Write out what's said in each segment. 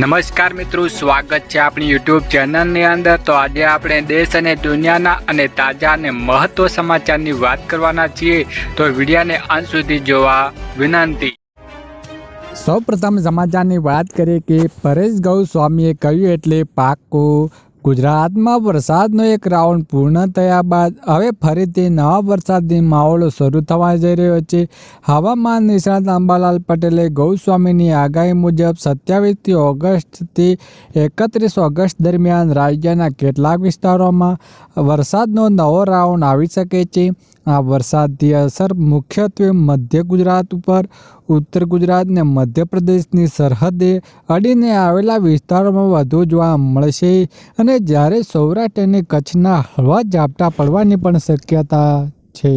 નમસ્કાર મિત્રો, સ્વાગત છે આપણી યુટ્યુબ ચેનલની અંદર. તો આજે આપણે દેશ અને દુનિયાના અને તાજા અને મહત્વ સમાચારની વાત કરવાના છીએ. તો વિડીયાને અંત સુધી જોવા વિનંતી. સૌ પ્રથમ સમાચારની વાત કરીએ કે પરેશ ગૌ સ્વામીએ કહ્યું એટલે પાક્કું ગુજરાતમાં વરસાદનો એક રાઉન્ડ પૂર્ણ થયા બાદ હવે ફરીથી નવા વરસાદની માહોલ શરૂ થવા જઈ રહ્યો છે. હવામાન નિષ્ણાત અંબાલાલ પટેલે ગૌસ્વામીની આગાહી મુજબ સત્યાવીસથી ઓગસ્ટથી એકત્રીસ ઓગસ્ટ દરમિયાન રાજ્યના કેટલાક વિસ્તારોમાં વરસાદનો નવો રાઉન્ડ આવી શકે છે. આ વરસાદની અસર મુખ્યત્વે મધ્ય ગુજરાત ઉપર ઉત્તર ગુજરાત ને મધ્યપ્રદેશની સરહદે અડીને આવેલા વિસ્તારોમાં વધુ જોવા મળશે અને જ્યારે સૌરાષ્ટ્ર અને કચ્છના હળવા ઝાપટા પડવાની પણ શક્યતા છે.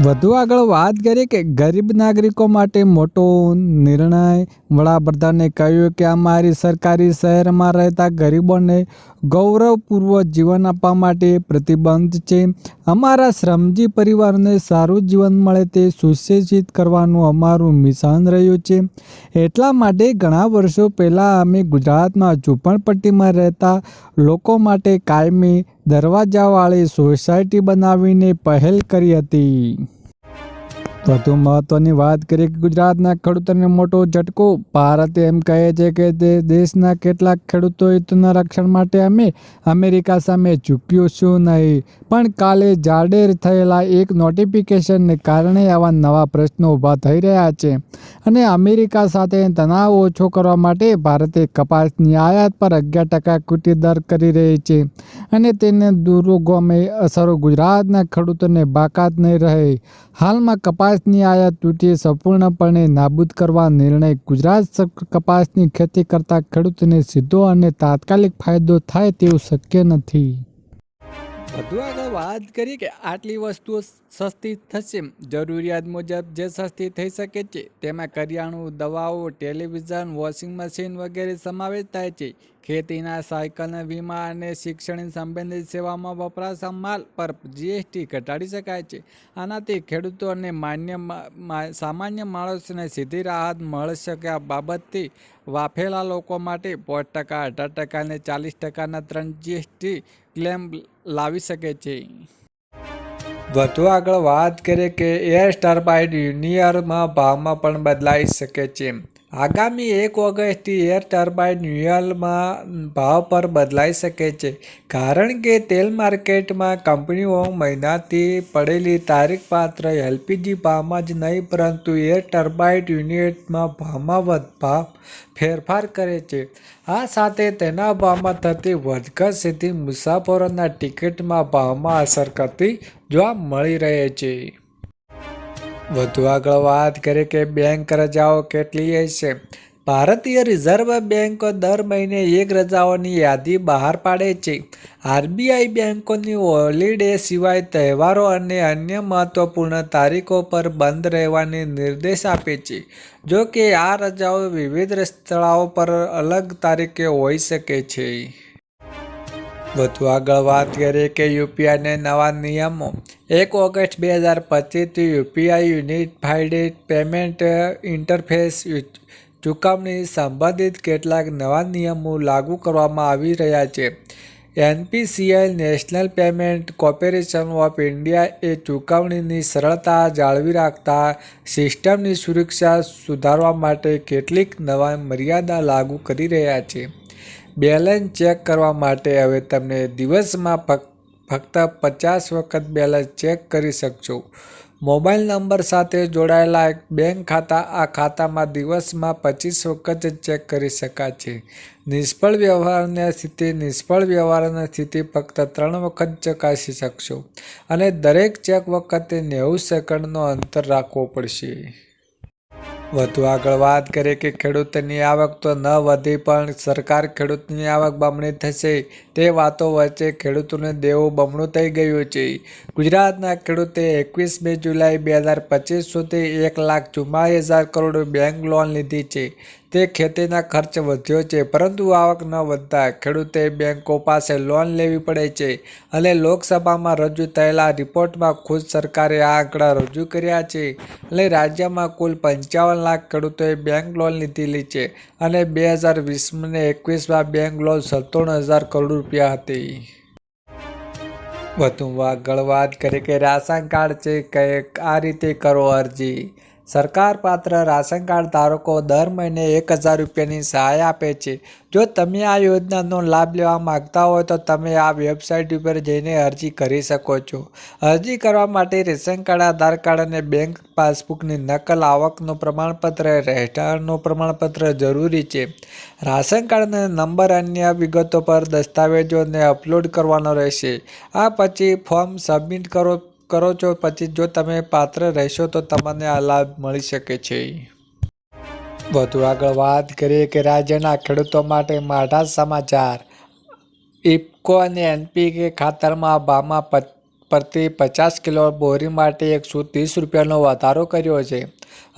વધુ આગળ વાત કરીએ કે ગરીબ નાગરિકો માટે મોટો નિર્ણય વડાપ્રધાને કહ્યું કે અમારી સરકારી શહેરમાં રહેતા ગરીબોને ગૌરવપૂર્વક જીવન આપવા માટે પ્રતિબંધ છે. અમારા શ્રમજી પરિવારને સારું જીવન મળે તે સુશિક્ષિત કરવાનું અમારું મિશન રહ્યું છે. એટલા માટે ઘણા વર્ષો પહેલાં અમે ગુજરાતમાં ઝૂંપડપટ્ટીમાં રહેતા લોકો માટે કાયમી દરવાજાવાળી સોસાયટી બનાવીને પહેલ કરી હતી. વધુ મહત્વની વાત કરીએ કે ગુજરાતના ખેડૂતોને મોટો ઝટકો. ભારત એમ કહે છે કે તે દેશના કેટલાક ખેડૂતો હિતના રક્ષણ માટે અમે અમેરિકા સામે ઝૂક્યું છું નહીં. પણ કાલે જાડેર થયેલા એક નોટિફિકેશનને કારણે આવા નવા પ્રશ્નો ઊભા થઈ રહ્યા છે. અને અમેરિકા સાથે તણાવ ઓછો કરવા માટે ભારતે કપાસની આયાત પર અગિયાર ટકા કુટી દર કરી રહી છે. અને તેને દુરોગમે અસરો ગુજરાતના ખેડૂતોને બાકાત નહીં રહે. હાલમાં કપાસની આયાત તૂટી સંપૂર્ણપણે નાબૂદ કરવા નિર્ણય ગુજરાત કપાસની ખેતી કરતા ખેડૂતોને સીધો અને તાત્કાલિક ફાયદો થાય તેવું શક્ય નથી. વધુ આગળ વાત કરીએ કે આટલી વસ્તુઓ સસ્તી થશે. જરૂરિયાત મુજબ જે સસ્તી થઈ શકે છે, તેમાં કરિયાણું, દવાઓ, ટેલિવિઝન, વોશિંગ મશીન વગેરે સમાવેશ થાય છે. ખેતીના સાયકલના વીમા અને શિક્ષણ સંબંધિત સેવામાં વપરાતા માલ પર જીએસટી ઘટાડી શકાય છે. આનાથી ખેડૂતો અને માન્ય સામાન્ય માણસોને સીધી રાહત મળી શકે બાબતથી વાફેલા લોકો માટે પાંચ ટકા, અઢાર ટકા અને ચાલીસ ટકાના ત્રણ જીએસટી ક્લેમ લાવી શકે છે. વધુ આગળ વાત કરીએ કે એર ટર્બાઇન યુનિયરમાં ભાવમાં પણ બદલાઈ શકે છે. આગામી એક ઓગસ્ટથી એર ટર્બાઇન ન્યુઅલમાં ભાવ પર બદલાઈ શકે છે. કારણ કે તેલ માર્કેટમાં કંપનીઓ મહિનાથી પડેલી તારીખ પાત્ર એલપીજી ભાવમાં જ નહીં, પરંતુ એર ટર્બાઇન યુનિટમાં ભાવમાં ભાવ ફેરફાર કરે છે. આ સાથે તેના ભાવમાં થતી વધઘટ સીધી મુસાફરોના ટિકિટમાં ભાવમાં અસર કરતી જોવા મળી રહે છે. વધુ આગળ વાત કરીએ કે બેંક રજાઓ કેટલી હશે. ભારતીય રિઝર્વ બેંક દર મહિને એક રજાઓની યાદી બહાર પાડે છે. આરબીઆઈ બેંકોની હોલિડે સિવાય તહેવારો અને અન્ય મહત્વપૂર્ણ તારીખો પર બંધ રહેવાની નિર્દેશ આપે છે. જો કે આ રજાઓ વિવિધ સ્થળો પર અલગ તારીખે હોઈ શકે છે. વધુ આગળ વાત કરીએ કે યુપીઆઈને નવા નિયમો. એક ઓગસ્ટ બે હજાર પચીસથી યુપીઆઈ યુનિફાઈડ પેમેન્ટ ઇન્ટરફેસ ચૂકવણી સંબંધિત કેટલાક નવા નિયમો લાગુ કરવામાં આવી રહ્યા છે. NPCI National Payment Corporation of India એ ચૂકવણીની સરળતા જાળવી રાખતા સિસ્ટમની સુરક્ષા સુધારવા માટે કેટલીક નવા મર્યાદા લાગુ કરી રહ્યા છે. બેલેન્સ ચેક કરવા માટે હવે તમને દિવસમાં ફક્ત પચાસ વખત બેલેન્સ ચેક કરી શકશો. મોબાઈલ નંબર સાથે જોડાયેલા એક બેંક ખાતા, આ ખાતામાં દિવસમાં પચીસ વખત જ ચેક કરી શકાય છે. નિષ્ફળ વ્યવહારની સ્થિતિ, નિષ્ફળ વ્યવહારની સ્થિતિ ફક્ત ત્રણ વખત ચકાસી શકશો અને દરેક ચેક વખતે નેવું સેકન્ડનો અંતર રાખવો પડશે. વધુ આગળ વાત કરીએ કે ખેડૂતની આવક તો ન વધી, પણ સરકાર ખેડૂતની આવક બમણી થશે. તે વાતો વચ્ચે ખેડૂતોને દેવું બમણું થઈ ગયું છે. ગુજરાતના ખેડૂતે એકવીસ બે જુલાઈ બે હજાર પચીસ સુધી એક લાખ ચુમ્માલીસ હજાર કરોડ બેંક લોન લીધી છે. તે ખેતીના ખર્ચ વધ્યો છે, પરંતુ આવક ન વધતા ખેડૂતે બેંકો પાસે લોન લેવી પડે છે. અને લોકસભામાં રજૂ થયેલા રિપોર્ટમાં ખુદ સરકારે આ આંકડા રજૂ કર્યા છે. અને રાજ્યમાં કુલ પંચાવન લાખ ખેડૂતોએ બેંક લોન લીધેલી છે અને બે હજાર વીસને એકવીસમાં બેંક લોન સત્તાણું હજાર કરોડ રૂપિયા હતી. વધુમાં આગળ વાત કરીએ કે રાશન કાર્ડ છે કે આ રીતે કરો અરજી. સરકાર પાત્ર રાશન કાર્ડ ધારકો દર મહિને એક હજાર રૂપિયાની સહાય આપે છે. જો તમે આ યોજનાનો લાભ લેવા માગતા હોય તો તમે આ વેબસાઇટ ઉપર જઈને અરજી કરી શકો છો. અરજી કરવા માટે રેશન કાર્ડ, આધાર કાર્ડ અને બેંક પાસબુકની નકલ આવકનું પ્રમાણપત્ર, રહેઠાણનું પ્રમાણપત્ર જરૂરી છે. રાશન કાર્ડના નંબર અન્ય વિગતો પર દસ્તાવેજોને અપલોડ કરવાનો રહેશે. આ પછી ફોર્મ સબમિટ કરો કરો છો? પછી જો તમે પાત્ર રહેશો તો તમને આ લાભ મળી શકે છે. વધુ આગળ વાત કરીએ કે રાજ્યના ખેડૂતો માટે માઢા સમાચાર. ઇફકો અને એનપીકે ખાતરમાં ભાવમાં પ્રતિ પચાસ કિલો બોરી માટે એકસો ત્રીસ રૂપિયાનો વધારો કર્યો છે.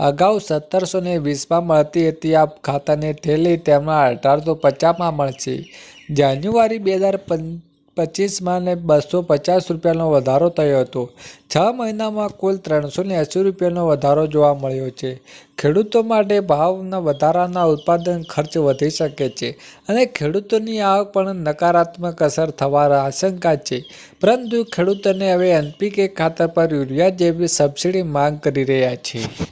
અગાઉ સત્તરસો ને વીસમાં મળતી હતી આ ખાતરની થેલી તેમાં અઢારસો પચાસમાં મળશે. જાન્યુઆરી બે હજાર પચીસમાં ને બસો પચાસ રૂપિયાનો વધારો થયો હતો. છ મહિનામાં કુલ ત્રણસો ને એંસી રૂપિયાનો વધારો જોવા મળ્યો છે. ખેડૂતો માટે ભાવના વધારાના ઉત્પાદન ખર્ચ વધી શકે છે અને ખેડૂતોની આવક પણ નકારાત્મક અસર થવાની આશંકા છે. પરંતુ ખેડૂતોને હવે એનપીકે ખાતર પર યુરિયા જેવી સબસિડી માંગ કરી રહ્યા છે.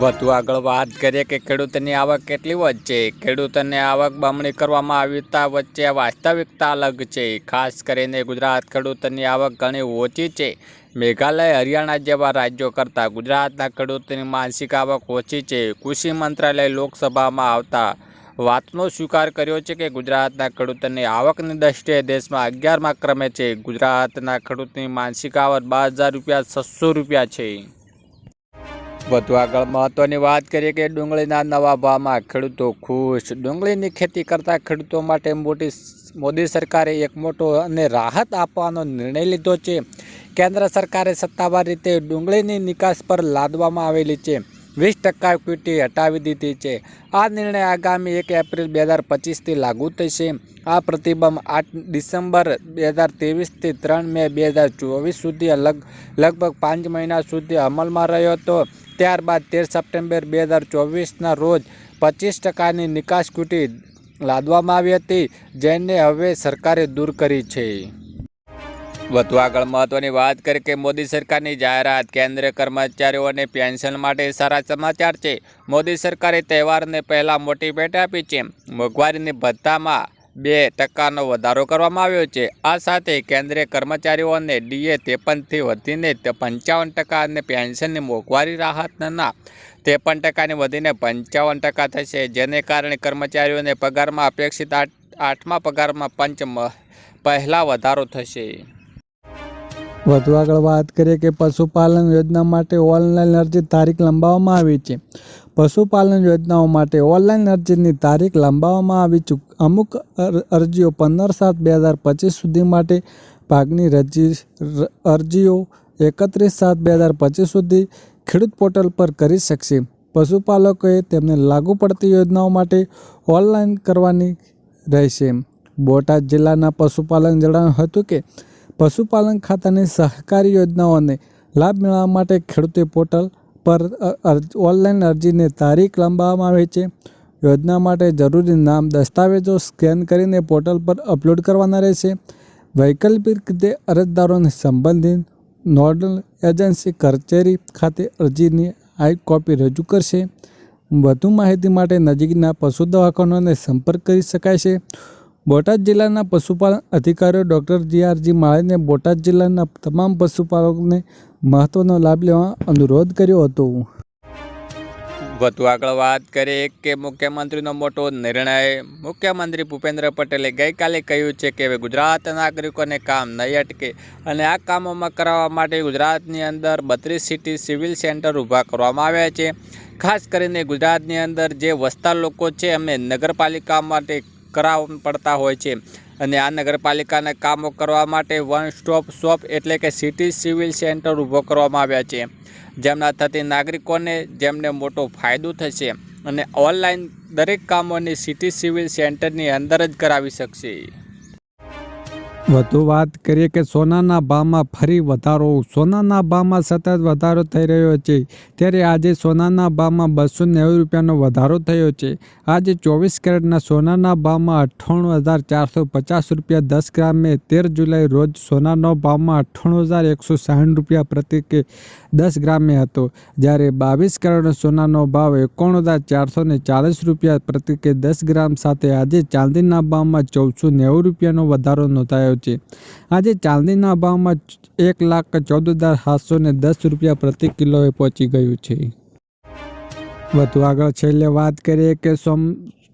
વધુ આગળ વાત કરીએ કે ખેડૂતની આવક કેટલી વધશે ખેડૂતોની આવક બમણી કરવામાં આવતા વચ્ચે વાસ્તવિકતા અલગ છે. ખાસ કરીને ગુજરાત ખેડૂતોની આવક ઘણી ઓછી છે. મેઘાલય, હરિયાણા જેવા રાજ્યો કરતાં ગુજરાતના ખેડૂતોની માનસિક આવક ઓછી છે. કૃષિ મંત્રાલય લોકસભામાં આવતા વાતનો સ્વીકાર કર્યો છે કે ગુજરાતના ખેડૂતોની આવકની દ્રષ્ટિએ દેશમાં અગિયારમાં ક્રમે છે. ગુજરાતના ખેડૂતની માનસિક આવક બાર હજાર રૂપિયા, છસો રૂપિયા છે. વધુ આગળ મહત્વની વાત કરીએ કે ડુંગળીના નવા ભાવમાં ખેડૂતો ખુશ. ડુંગળીની ખેતી કરતા ખેડૂતો માટે મોટી મોદી સરકારે એક મોટો અને રાહત આપવાનો નિર્ણય લીધો છે. કેન્દ્ર સરકારે સત્તાવાર રીતે ડુંગળીની નિકાસ પર લાદવામાં આવેલી છે. વીસ ટકા ક્વિટી હટાવી દીધી છે. આ નિર્ણય આગામી એક એપ્રિલ બે હજાર પચીસથી લાગુ થશે. આ પ્રતિબંધ આઠ ડિસેમ્બર બે હજાર ત્રેવીસથી ત્રણ મે બે હજાર ચોવીસ સુધી લગ લગભગ પાંચ મહિના સુધી અમલમાં રહ્યો હતો. ત્યારબાદ તેર સપ્ટેમ્બર બે હજાર ચોવીસના રોજ પચીસ ટકાની નિકાસ ક્વિટી લાદવામાં આવી હતી, જેને હવે સરકારે દૂર કરી છે. વધુ આગળ મહત્વની વાત કરીએ કે મોદી સરકારની જાહેરાત કેન્દ્રીય કર્મચારીઓને પેન્શન માટે સારા સમાચાર છે. મોદી સરકારે તહેવારને પહેલાં મોટી ભેટ આપી છે. મોંઘવારીની ભથ્થામાં બે ટકાનો વધારો કરવામાં આવ્યો છે. આ સાથે કેન્દ્રીય કર્મચારીઓને ડીએ ત્રેપનથી વધીને પંચાવન ટકા અને પેન્શનની મોંઘવારી રાહતના ત્રેપન ટકાની વધીને પંચાવન ટકા થશે. જેને કારણે કર્મચારીઓને પગારમાં અપેક્ષિત આઠ, આઠમા પગારમાં પંચ પહેલા વધારો થશે. વધુ આગળ વાત કરીએ કે પશુપાલન યોજના માટે ઓનલાઈન અરજી તારીખ લંબાવવામાં આવી છે. પશુપાલન યોજનાઓ માટે ઓનલાઈન અરજીની તારીખ લંબાવવામાં આવી ચૂક, અમુક અર- અરજીઓ પંદર સાત બે હજાર પચીસ સુધી માટે ભાગની રજી અરજીઓ એકત્રીસ સાત બે હજાર પચીસ સુધી ખેડૂત પોર્ટલ પર કરી શકશે. પશુપાલકોએ તેમને લાગુ પડતી યોજનાઓ માટે ઓનલાઈન કરવાની રહેશે. બોટાદ જિલ્લાના પશુપાલન જણાવ્યું હતું કે, પશુપાલન ખાતાની સહકારી યોજનાઓને લાભ મેળવવા માટે ખેડૂતે પોર્ટલ પર ઓનલાઈન અરજીની તારીખ લંબાવવામાં આવે છે. યોજના માટે જરૂરી નામ, દસ્તાવેજો સ્કેન કરીને પોર્ટલ પર અપલોડ કરવાના રહેશે. વૈકલ્પિક રીતે અરજદારોને સંબંધિત નોડલ એજન્સી કચેરી ખાતે અરજીની હાઈ કોપી રજૂ કરશે. વધુ માહિતી માટે નજીકના પશુ દવાખાનાને સંપર્ક કરી શકાય છે. બોટાદ જિલ્લાના પશુપાલન અધિકારીઓ ડૉક્ટર જી આરજી માળીને બોટાદ જિલ્લાના તમામ પશુપાલકોને મહત્ત્વનો લાભ લેવા અનુરોધ કર્યો હતો. વધુ આગળ વાત કરીએ કે મુખ્યમંત્રીનો મોટો નિર્ણય. મુખ્યમંત્રી ભૂપેન્દ્ર પટેલે ગઈકાલે કહ્યું છે કે હવે ગુજરાત નાગરિકોને કામ નહીં અટકે અને આ કામોમાં કરાવવા માટે ગુજરાતની અંદર બત્રીસ સિટી સિવિલ સેન્ટર ઊભા કરવામાં આવ્યા છે. ખાસ કરીને ગુજરાતની અંદર જે વસતા લોકો છે, એમને નગરપાલિકા માટે કરાવવા પડતા હોય છે. અને આ નગરપાલિકાના કામો કરવા માટે વન સ્ટોપ શોપ એટલે કે સિટી સિવિલ સેન્ટર ઊભો કરવામાં આવ્યા છે. જેમના થતી નાગરિકોને જેમને મોટો ફાયદો થશે અને ઓનલાઈન દરેક કામોની સિટી સિવિલ સેન્ટરની અંદર જ કરાવી શકશે. વધુ વાત કરીએ કે સોનાના ભાવમાં ફરી વધારો, સોનાના ભાવમાં સતત વધારો થઈ રહ્યો છે. ત્યારે આજે સોનાના ભાવમાં બસો નેવું રૂપિયાનો વધારો થયો છે. આજે ચોવીસ કેરેટના સોનાના ભાવમાં અઠ્ઠાણું હજાર ચારસો પચાસ રૂપિયા દસ ગ્રામે, તેર જુલાઈ રોજ સોનાનો ભાવમાં અઠ્ઠાણું હજાર એકસો સાઠ રૂપિયા પ્રતિ કે દસ ગ્રામે હતો. જ્યારે બાવીસ કેરેટનો સોનાનો ભાવ એકાણું હજાર ચારસો ને ચાલીસ રૂપિયા પ્રતિ કે દસ ગ્રામ સાથે આજે ચાંદીના ભાવમાં ચૌદસો નેવું રૂપિયાનો વધારો નોંધાયો છે આજે ચાંદીના ભાવમાં એક લાખ ચૌદ હજાર સાતસો ને દસ રૂપિયા પ્રતિ કિલોએ પહોંચી ગયું છે. વધુ આગળ છેલ્લે વાત કરીએ કે સોમ,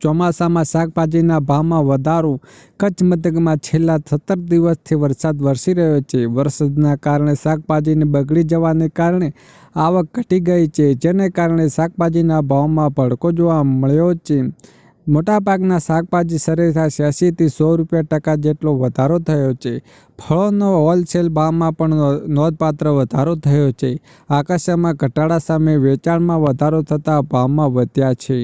ચોમાસામાં શાકભાજીના ભાવમાં વધારો, કચ્છ મથકમાં છેલ્લા સત્તર દિવસથી વરસાદ વરસી રહ્યો છે. વરસાદના કારણે શાકભાજીને બગડી જવાને કારણે આવક ઘટી ગઈ છે, જેને કારણે શાકભાજીના ભાવમાં ભડકો જોવા મળ્યો છે. મોટાભાગના શાકભાજી સરેરાશ એંસીથી સો રૂપિયા ટકા જેટલો વધારો થયો છે. ફળોનો હોલસેલ ભાવમાં પણ નોંધપાત્ર વધારો થયો છે. આકાશમાં ઘટાડા સામે વેચાણમાં વધારો થતાં ભાવમાં વધ્યા છે.